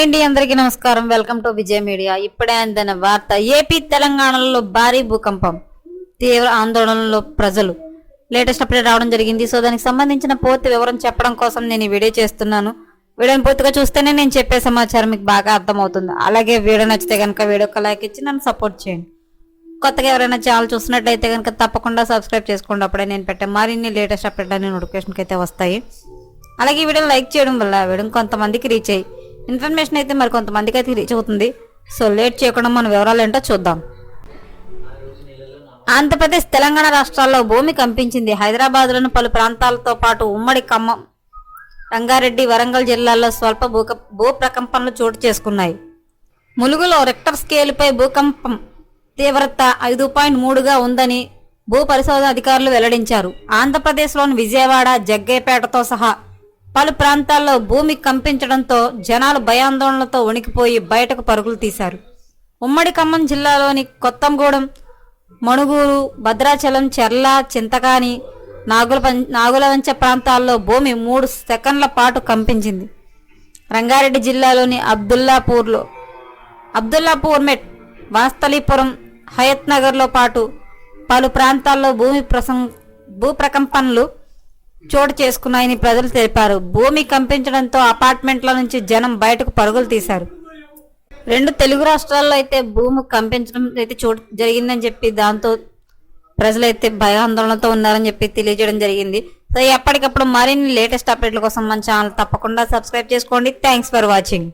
Hi అండి అందరికీ నమస్కారం. వెల్కమ్ టు విజయ మీడియా ఇప్పుడే అందిన వార్త ఏపీ తెలంగాణలో భారీ భూకంపం తీవ్ర ఆందోళనలో ప్రజలు. లేటెస్ట్ అప్డేట్ రావడం జరిగింది. సో దానికి సంబంధించిన పూర్తి వివరం చెప్పడం కోసం నేను ఈ వీడియో చేస్తున్నాను. వీడియోని పూర్తిగా చూస్తేనే నేను చెప్పే సమాచారం మీకు బాగా అర్థమవుతుంది. అలాగే వీడియో నచ్చితే కనుక వీడియోకి లైక్ ఇచ్చి నన్ను సపోర్ట్ చేయండి. కొత్తగా ఎవరైనా ఛానల్ చూసినట్లయితే కనుక తప్పకుండా సబ్స్క్రైబ్ చేసుకోండి. అప్పుడే నేను పెట్టే మరిన్ని లేటెస్ట్ అప్డేట్ అనే నోటిఫికేషన్కి అయితే వస్తాయి. అలాగే ఈ వీడియోని లైక్ చేయడం వల్ల వీడియో కొంతమందికి రీచ్ అయ్యి ఇన్ఫర్మేషన్ అయితే మరి కొంతమందికి అయితే రీచ్ అవుతుంది. సో లేట్ చేయకుండా మన వివరాలు ఏంటో చూద్దాం. ఆంధ్రప్రదేశ్ తెలంగాణ రాష్ట్రాల్లో భూమి కంపించింది. హైదరాబాద్లోని పలు ప్రాంతాలతో పాటు ఉమ్మడి ఖమ్మం రంగారెడ్డి వరంగల్ జిల్లాల్లో స్వల్ప భూక భూ ప్రకంపనలు చోటు చేసుకున్నాయి. ములుగులో రెక్టర్ స్కేలుపై భూకంపం తీవ్రత ఐదు పాయింట్ మూడుగా ఉందని భూ పరిశోధన అధికారులు వెల్లడించారు. ఆంధ్రప్రదేశ్లోని విజయవాడ జగ్గేపేటతో సహా పలు ప్రాంతాల్లో భూమి కంపించడంతో జనాలు భయాందోళనలతో వణికిపోయి బయటకు పరుగులు తీశారు. ఉమ్మడి ఖమ్మం జిల్లాలోని కొత్తంగూడెం మణుగూరు భద్రాచలం చెర్ల చింతకాని నాగుల నాగులవంచ ప్రాంతాల్లో భూమి మూడు సెకండ్ల పాటు కంపించింది. రంగారెడ్డి జిల్లాలోని అబ్దుల్లాపూర్లో అబ్దుల్లాపూర్ మెట్ వాస్తలీపురం హయత్ నగర్లో పాటు పలు ప్రాంతాల్లో భూమి ప్రసం భూ ప్రకంపనలు చోటు చేసుకున్నాయని ప్రజలు తెలిపారు. భూమి కంపించడంతో అపార్ట్మెంట్ల నుంచి జనం బయటకు పరుగులు తీశారు. రెండు తెలుగు రాష్ట్రాల్లో అయితే భూమి కంపించడం అయితే చోటు జరిగిందని చెప్పి దాంతో ప్రజలైతే భయాందోళనతో ఉన్నారని చెప్పి తెలియజేయడం జరిగింది. సో ఎప్పటికప్పుడు మరిన్ని లేటెస్ట్ అప్డేట్ల కోసం మన ఛానల్ తప్పకుండా సబ్స్క్రైబ్ చేసుకోండి. Thanks for watching